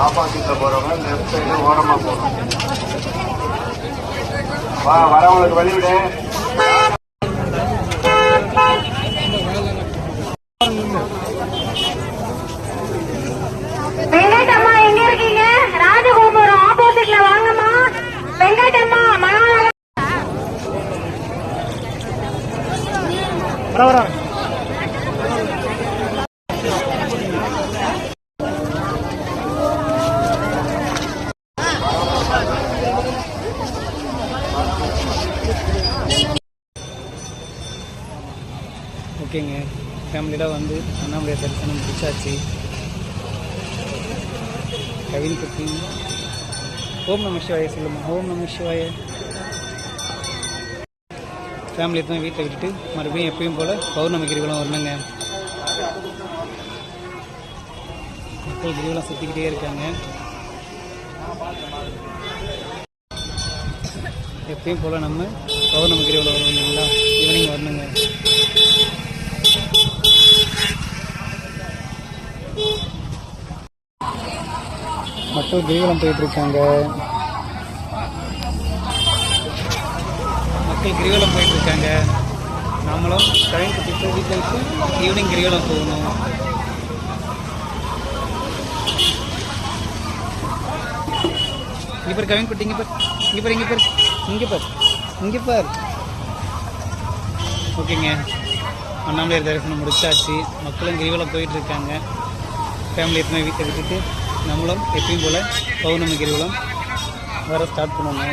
ஆப்போசிட்ல போறவங்க left side ஓரமா போகணும். வா வரவங்களுக்கு வழிவிடு. வெங்கடம்மா எங்க ஓகேங்க. ஃபேமிலியெலாம் வந்து அண்ணாமலை தரிசனம் முடிச்சாச்சு. கவின் குட்டி. ஓம் நம சிவாய சொல்லுமா. ஓம் நம சிவாய. ஃபேமிலி தான் வீட்டை விட்டுட்டு மறுபடியும் எப்பயும் போல் பௌர்ணமி கிரிவலம் வரணுங்க. மக்கள் கிரிவலம் சுற்றிக்கிட்டே இருக்காங்க. எப்பயும் போல் நம்ம பௌர்ணமி கிரிவலம் வரும் இல்லைங்களா ஈவினிங் வரணுங்க. மக்கள் கிரிவலம் போயிட்டு இருக்காங்க மக்கள் கிரிவலம் போயிட்டு இருக்காங்க நாமளும் கவின் குட்டி வீட்டில் ஈவினிங் கிரிவலம் போகணும். இங்கே பாரு கவின் குட்டி இங்கே பாரு. இங்கே பாரு இங்கே பாரு. இங்கே பாரு. இங்கே பாரு. ஓகேங்க. அண்ணாமலையார் தரிசனம் முடிச்சாச்சு. மக்களும் கிரிவலம் போயிட்டு இருக்காங்க ஃபேமிலி எத்தனை வீட்டை விட்டுட்டு நம்மளும் எப்பயும் போல் பௌர்ணமி கிரிவலம் வர ஸ்டார்ட் பண்ணுவோங்க